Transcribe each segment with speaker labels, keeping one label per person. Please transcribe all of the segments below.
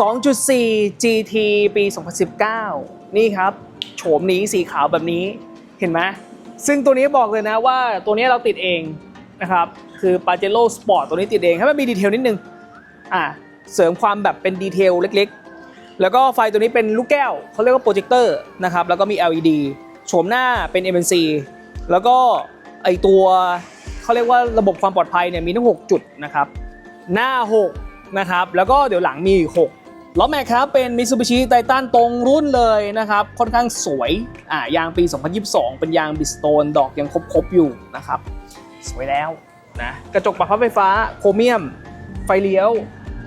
Speaker 1: 2.4 GT ปี 2019 นี่ครับ โฉมนี้สีขาวแบบนี้เห็นไหมซึ่งตัวนี้บอกเลยนะว่าตัวนี้เราติดเองนะครับ คือ p a j e r o Sport ตัวนี้ติดเองให้มันมีดีเทลนิดนึงอ่าเสริมความแบบเป็นดีเทลเล็กๆ แล้วก็ไฟตัวนี้เป็นลูกแก้วเขาเรียกว่าโปรเจคเตอร์นะครับ แล้วก็มี LED โฉมหน้าเป็น MNC แล้วก็ไอตัวเขาเรียกว่าระบบความปลอดภัยเนี่ยมีทั้ง 6 จุดนะครับ หน้า 6 นะครับ แล้วก็เดี๋ยวหลังมีอีก6 ล้อแม็กครับเป็น Mitsubishi Titan ตรงรุ่นเลยนะครับ ค่อนข้างสวยอ่ายางปี 2022 เป็นยางบิสโตนดอกยังครบๆอยู่นะครับ สวยแล้วนะกระจกปรับพับไฟฟ้าโครเมียม ไฟเลี้ยว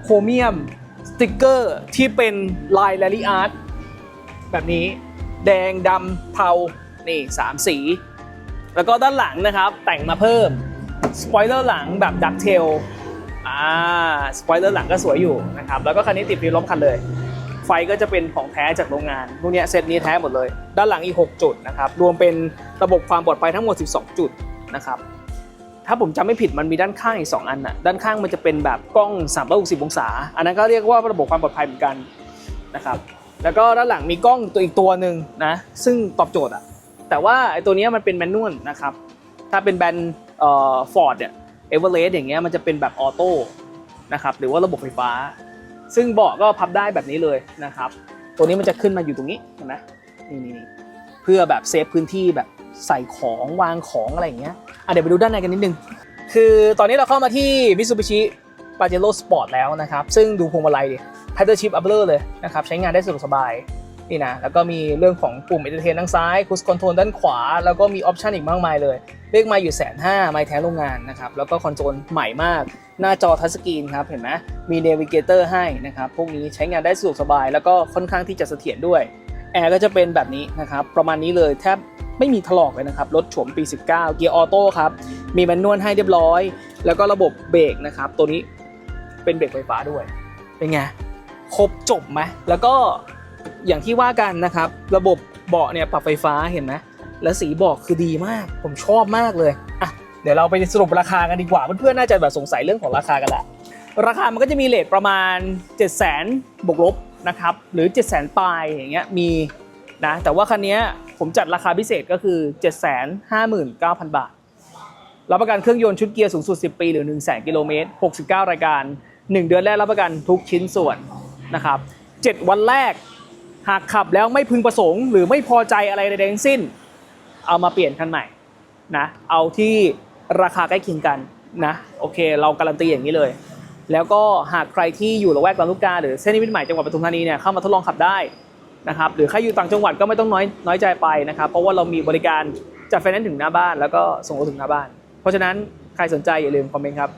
Speaker 1: โครเมียม สติกเกอร์ที่เป็นลายแรลลี่อาร์ตแบบนี้แดงดำเทา นี่สามสี แล้วก็ด้านหลังนะครับแต่งมาเพิ่ม สปอยเลอร์หลังแบบดักเทล อ่าสปอยเลอร์หลังก็สวยอยู่นะครับแล้วก็คันนี้ติดฟิล์มล้อมคันเลย ไฟก็จะเป็นของแท้จากโรงงานพวกเนี้ยเซตนี้แท้หมดเลย ด้านหลังอีก 6 จุดนะครับรวมเป็นระบบความปลอดภัยทั้งหมด 12 จุดนะครับถ้าผมจำไม่ผิดมันมีด้านข้างอีก 2 อันน่ะด้านข้างมันจะเป็นแบบกล้อง 360 องศา อันนั้นก็เรียกว่าระบบความปลอดภัยเหมือนกันนะครับแล้วก็ด้านหลังมีกล้องตัวอีกตัวหนึ่งนะซึ่งตอบโจทย์อะแต่ว่าไอ้ตัวนี้มันเป็นแมนนวลนะครับถ้าเป็นแบรนด์ฟอร์ดเนี่ย เอเวอเรสต์อย่างเงี้ยมันจะเป็นแบบออโต้นะครับหรือว่าระบบไฟฟ้า ซึ่งเบาะก็พับได้แบบนี้เลยนะครับ ตัวนี้มันจะขึ้นมาอยู่ตรงนี้เห็นไหมนี่นี่เพื่อแบบเซฟพื้นที่แบบใส่ของวางของอะไรอย่างเงี้ยอะเดี๋ยวไปดูด้านในกันนิดนึง คือตอนนี้เราเข้ามาที่ Mitsubishi Pajero Sport แล้วนะครับ ซึ่งดูพวงมาลัยดิ Paddle Shift Upper เลยนะครับ ใช้งานได้สะดวกสบาย นี่นะแล้วก็มีเรื่องของปุ่ม Entertain ด้านซ้าย Cruise Control ด้านขวา แล้วก็มีออปชันอีกมากมายเลยเลขไมาอยู่แสนห้าไม้แท้โรงงานนะครับแล้วก็คอนโซลใหม่มาก หน้าจอทัชสกรีนครับเห็นไหมมี Navigator ให้นะครับพวกนี้ใช้งานได้สะดวกสบาย แล้วก็ค่อนข้างที่จะเสถียรด้วยแอร์ก็จะเป็นแบบนี้นะครับประมาณนี้เลยแทบไม่มีถลอกเลยนะครับรถโฉมปี 19 เกียร์ออโต้ครับมีแมนนวลให้เรียบร้อย แล้วก็ระบบเบรกนะครับตัวนี้เป็นเบรกไฟฟ้าด้วยเป็นไงครบจบไหมแล้วก็ อย่างที่ว่ากันนะครับ ระบบเบาะเนี่ยปรับไฟฟ้าเห็นไหมแล้วสีเบาะคือดีมาก ผมชอบมากเลยอะเดี๋ยวเราไปสรุปราคากันดีกว่าเพื่อนๆน่าจะแบบสงสัยเรื่องของราคากันแหละราคามันก็จะมีเลทประมาณ 7 0 0 0 0 0บวกลบนะครับหรือ 7 0 0 0 0 0ปลายอย่างเงี้ยมีนะแต่ว่าคันนี้ผมจัดราคาพิเศษก็คือ 759,000 บาทรับประกันเครื่องยนต์ชุดเกียร์สูงสุด 10 ปี หรือ 1 0 0 0 0 0 กิโลเมตร 69 รายการ 1 เดือนแรกรับประกันทุกชิ้นส่วนนะครับ 7 วันแรก หากขับแล้วไม่พึงประสงค์หรือไม่พอใจอะไรใดทั้งสิ้น เอามาเปลี่ยนคันใหม่นะเอาที่ราคาใกล้เคียงกันนะโอเค เราการันตีอย่างนี้เลย แล้วก็หากใครที่อยู่ละแวกลำลูกกาหรือเส้นนิมิตใหม่จังหวัดปทุมธานีเนี่ยเข้ามาทดลองขับได้นะครับหรือใครอยู่ต่างจังหวัดก็ไม่ต้องน้อยน้อยใจไปนะครับเพราะว่าเรามีบริการจัดไฟแนนซ์ถึงหน้าบ้านแล้วก็ส่งรถถึงหน้าบ้าน เพราะฉะนั้นใครสนใจอย่าลืมคอมเมนต์ครับ